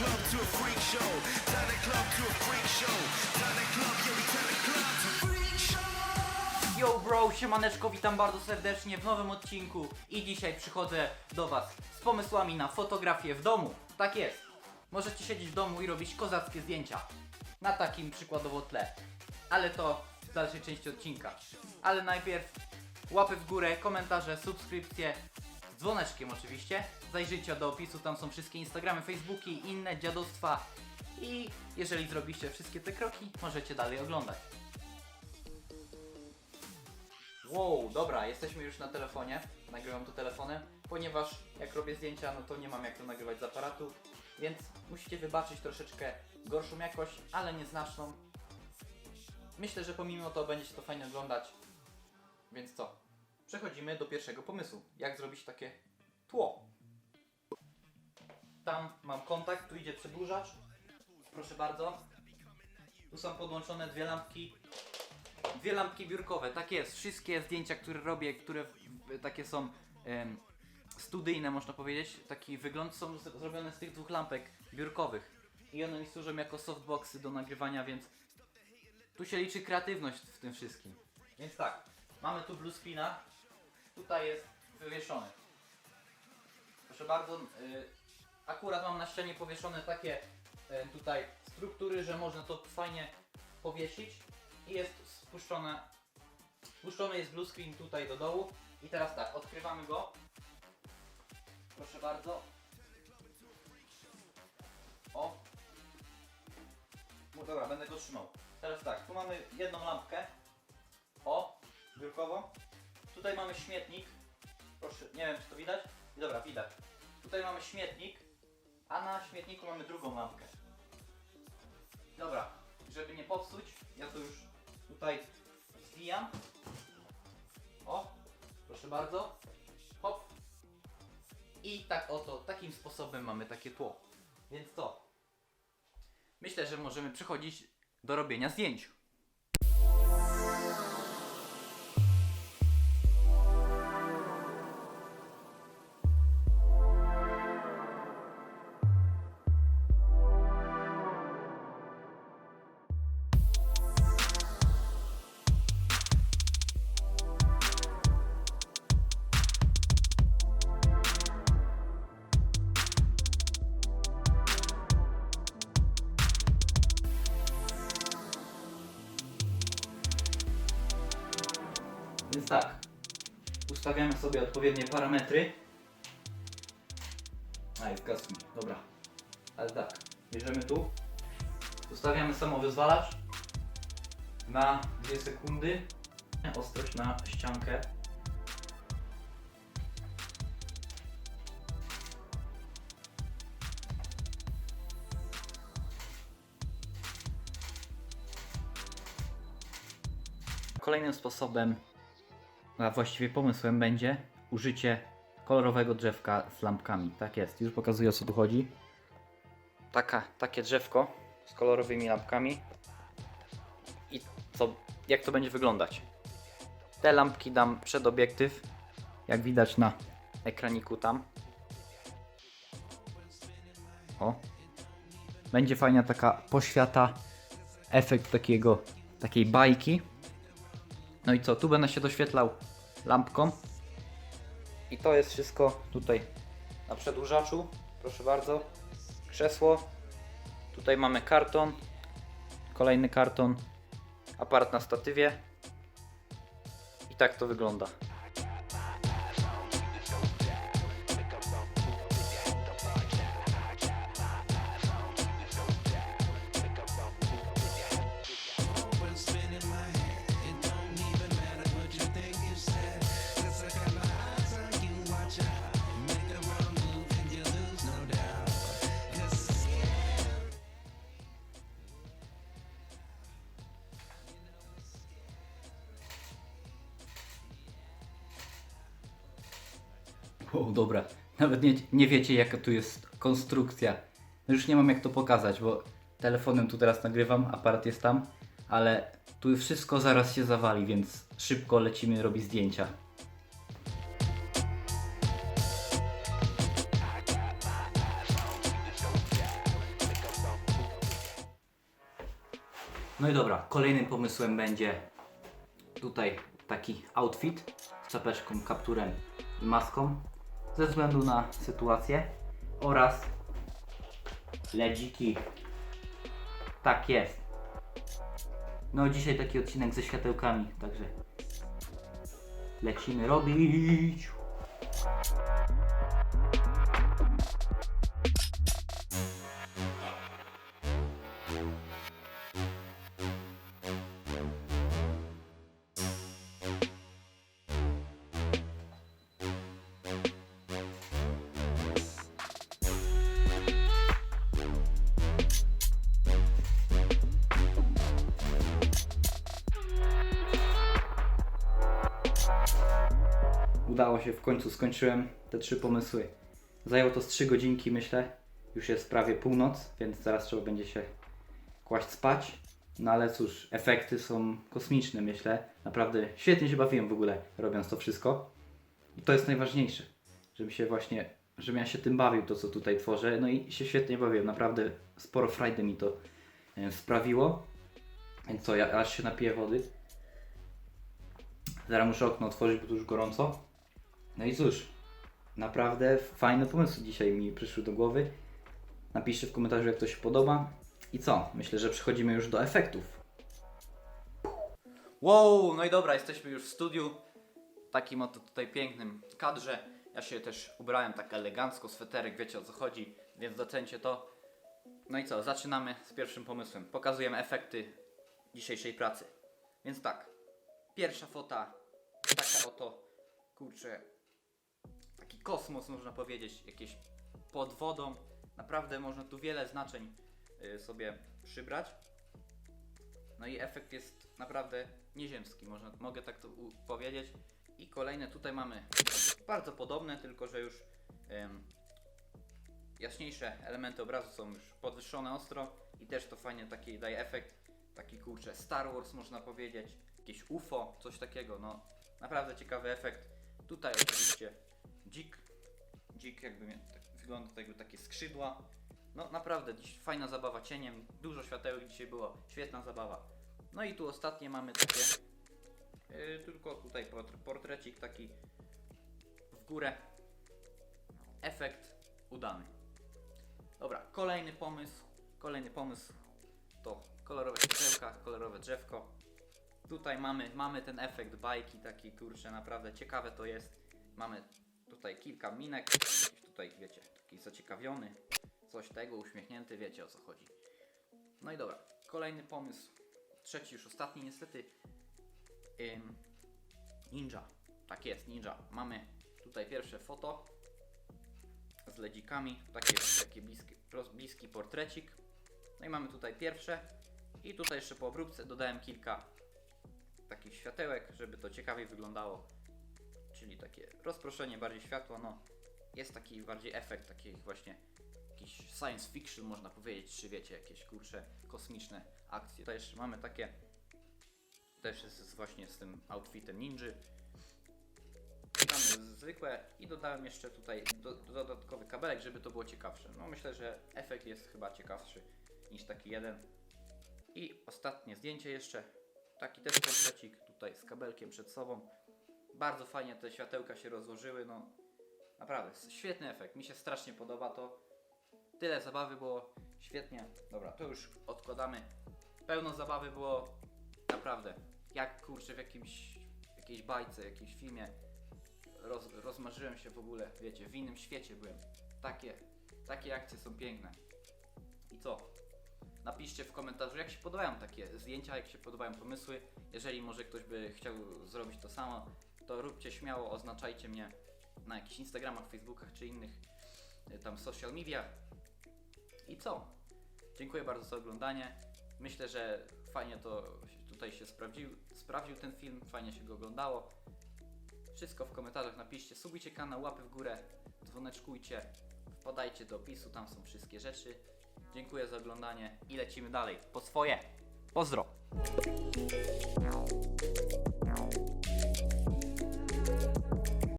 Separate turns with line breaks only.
club to a freak show. Turn the club to a freak show. Turn the club, yeah, we turn the club to a freak show.
Yo bro, siemaneczko, witam bardzo serdecznie w nowym odcinku i dzisiaj przychodzę do was z pomysłami na fotografię w domu. Tak jest. Możecie siedzieć w domu i robić kozackie zdjęcia. Na takim przykładowo tle. Ale to w dalszej części odcinka. Ale najpierw łapy w górę, komentarze, subskrypcje, dzwoneczkiem oczywiście. Zajrzyjcie do opisu, tam są wszystkie Instagramy, Facebooki inne dziadostwa. I jeżeli zrobiście wszystkie te kroki, możecie dalej oglądać. Wow, dobra, jesteśmy już na telefonie. Nagrywam to telefonem, ponieważ jak robię zdjęcia, no to nie mam jak to nagrywać z aparatu, więc musicie wybaczyć troszeczkę gorszą jakość, ale nieznaczną. Myślę, że pomimo to będzie się to fajnie oglądać. Więc co? Przechodzimy do pierwszego pomysłu. Jak zrobić takie tło? Tam mam kontakt, tu idzie przedłużacz. Proszę bardzo. Tu są podłączone dwie lampki Dwie lampki biurkowe, tak jest. Wszystkie zdjęcia, które robię, które takie są em, studyjne, można powiedzieć, taki wygląd są zrobione z tych dwóch lampek biurkowych. I one mi służą jako softboxy do nagrywania, więc tu się liczy kreatywność w tym wszystkim. Więc tak, mamy tu blue tutaj jest wywieszony. Proszę bardzo, y, akurat mam na ścianie powieszone takie y, tutaj struktury, że można to fajnie powiesić i jest spuszczone spuszczony jest blue screen tutaj do dołu. I teraz tak, odkrywamy go. Proszę bardzo. O. No dobra, będę go trzymał. Teraz tak, tu mamy jedną lampkę. O, biurkowo tutaj mamy śmietnik proszę, nie wiem czy to widać dobra, widać tutaj mamy śmietnik a na śmietniku mamy drugą lampkę Dobra, żeby nie popsuć, ja to już tutaj zwijam. O, proszę bardzo. Hop. I tak oto, takim sposobem mamy takie tło. Więc co? Myślę, że możemy przechodzić do robienia zdjęć. Więc tak, ustawiamy sobie odpowiednie parametry. A, jest gaz mi, dobra. Ale tak, bierzemy tu, ustawiamy samowyzwalacz na 2 sekundy, ostrość na ściankę. Kolejnym sposobem a właściwie pomysłem będzie użycie kolorowego drzewka z lampkami. Tak jest, już pokazuję o co tu chodzi. Taka, takie drzewko z kolorowymi lampkami. I co, jak to będzie wyglądać? Te lampki dam przed obiektyw, jak widać na ekraniku tam. O. Będzie fajna taka poświata, efekt takiego, takiej bajki. No i co, tu będę się doświetlał lampką. I to jest wszystko tutaj na przedłużaczu. Proszę bardzo. Krzesło. Tutaj mamy karton. Kolejny karton. Aparat na statywie. I tak to wygląda. Wow, dobra. Nawet nie, nie wiecie, jaka tu jest konstrukcja. No już nie mam jak to pokazać, bo telefonem tu teraz nagrywam, aparat jest tam, ale tu wszystko zaraz się zawali, więc szybko lecimy robić zdjęcia. No i dobra, kolejnym pomysłem będzie tutaj taki outfit z czapeczką, kapturem i maską ze względu na sytuację oraz ledziki. Tak jest. No dzisiaj taki odcinek ze światełkami, także lecimy robić. Udało się, w końcu skończyłem te trzy pomysły. Zajęło to z 3 godzinki, myślę. Już jest prawie północ, więc zaraz trzeba będzie się kłaść spać. No ale cóż, efekty są kosmiczne, myślę. Naprawdę świetnie się bawiłem w ogóle, robiąc to wszystko. I to jest najważniejsze, żeby się właśnie, żebym ja się tym bawił, to co tutaj tworzę. No i się świetnie bawiłem, naprawdę sporo frajdy mi to sprawiło. Więc co, ja aż się napiję wody. Zaraz muszę okno otworzyć, bo tu już gorąco. No i cóż, naprawdę fajne pomysły dzisiaj mi przyszły do głowy. Napiszcie w komentarzu, jak to się podoba. I co? Myślę, że przechodzimy już do efektów. Wow, no i dobra, jesteśmy już w studiu. W takim oto tutaj pięknym kadrze. Ja się też ubrałem tak elegancko, sweterek, wiecie o co chodzi, więc docencie to. No i co, zaczynamy z pierwszym pomysłem. Pokazujemy efekty dzisiejszej pracy. Więc tak, pierwsza fota, taka oto, kurczę, taki kosmos można powiedzieć, jakieś pod wodą. Naprawdę można tu wiele znaczeń y, sobie przybrać. No i efekt jest naprawdę nieziemski, można, mogę tak to powiedzieć. I kolejne tutaj mamy bardzo podobne, tylko że już em, jaśniejsze elementy obrazu są już podwyższone ostro i też to fajnie taki daje efekt, taki kurczę Star Wars można powiedzieć, jakieś UFO, coś takiego, no naprawdę ciekawy efekt. Tutaj oczywiście dzik, dzik jakby tak, wygląda to jakby takie skrzydła. No naprawdę dziś fajna zabawa cieniem, dużo światełek dzisiaj było, świetna zabawa. No i tu ostatnie mamy takie, yy, tylko tutaj port- portrecik taki w górę. Efekt udany. Dobra, kolejny pomysł, kolejny pomysł to kolorowe światełka, kolorowe drzewko. Tutaj mamy, mamy ten efekt bajki, taki kurczę, naprawdę ciekawe to jest. Mamy tutaj kilka minek, tutaj wiecie, taki zaciekawiony, coś tego, uśmiechnięty, wiecie o co chodzi. No i dobra, kolejny pomysł, trzeci już ostatni niestety. Ym, ninja, tak jest, ninja. Mamy tutaj pierwsze foto z ledzikami, takie, takie bliski, bliski portrecik. No i mamy tutaj pierwsze i tutaj jeszcze po obróbce dodałem kilka takich światełek, żeby to ciekawiej wyglądało. Czyli takie rozproszenie bardziej światła, no jest taki bardziej efekt takiej właśnie jakiś science fiction można powiedzieć, czy wiecie, jakieś kurcze kosmiczne akcje. Tutaj jeszcze mamy takie też jest właśnie z tym outfitem ninja. Mamy zwykłe i dodałem jeszcze tutaj do, dodatkowy kabelek, żeby to było ciekawsze. No myślę, że efekt jest chyba ciekawszy niż taki jeden. I ostatnie zdjęcie jeszcze. Taki też portrecik tutaj z kabelkiem przed sobą. Bardzo fajnie te światełka się rozłożyły. No naprawdę, świetny efekt. Mi się strasznie podoba to. Tyle zabawy było. Świetnie. Dobra, to już odkładamy. Pełno zabawy było. Naprawdę. Jak kurczę w jakimś jakiejś bajce, jakimś filmie. Roz, rozmarzyłem się w ogóle, wiecie, w innym świecie byłem. Takie, takie akcje są piękne. I co? Napiszcie w komentarzu, jak się podobają takie zdjęcia, jak się podobają pomysły. Jeżeli może ktoś by chciał zrobić to samo, to róbcie śmiało, oznaczajcie mnie na jakichś Instagramach, Facebookach czy innych y, tam social mediach. I co? Dziękuję bardzo za oglądanie. Myślę, że fajnie to tutaj się sprawdził, sprawdził ten film, fajnie się go oglądało. Wszystko w komentarzach napiszcie, subujcie kanał, łapy w górę, dzwoneczkujcie, wpadajcie do opisu, tam są wszystkie rzeczy. Dziękuję za oglądanie i lecimy dalej. Po swoje. Pozdro!